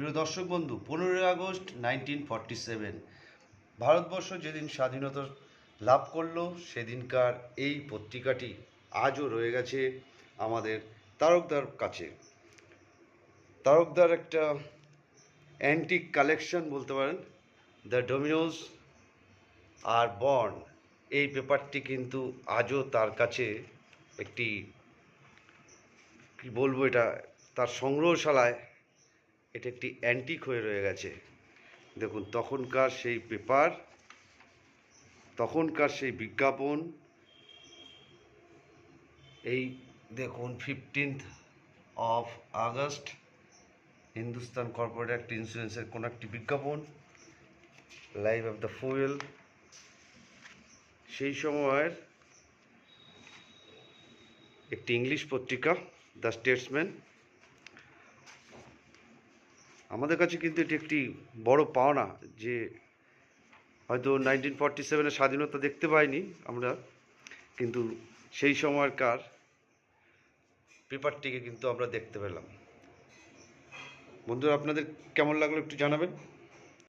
প্রিয় দর্শক বন্ধু, পনেরোই August nineteen forty seven Bharatvarsha যেদিন স্বাধীনতা লাভ করল, সেদিনকার এই পত্রিকাটি আজও রয়ে গেছে আমাদের তারকদার কাছে। তারকদার একটা অ্যান্টিক কালেকশন বলতে পারেন দ্য ডোমিনোজ আর বর্ন এই পেপারটি কিন্তু আজও তার কাছে একটি, কি বলব এটা, তার সংগ্রহশালায় এটা একটি অ্যান্টিক হয়ে রয়ে গেছে। দেখুন, তখনকার সেই পেপার তখনকার সেই বিজ্ঞাপন, এই দেখুন fifteenth of August Hindustan corporate ইন্স্যুরেন্সের কোনো একটি বিজ্ঞাপন লাইভ অফ দ্য ফুয়েল সেই সময়ের একটি ইংলিশ পত্রিকা দ্য স্টেটসম্যান আমাদের কাছে কিন্তু এটি একটি বড় পাওনা যে হয়তো নাইনটিন ফর্টি সেভেনের স্বাধীনতা দেখতে পাইনি আমরা, কিন্তু সেই সময়কার পেপারটিকে কিন্তু আমরা দেখতে পেলাম। বন্ধুরা, আপনাদের কেমন লাগল একটু জানাবেন?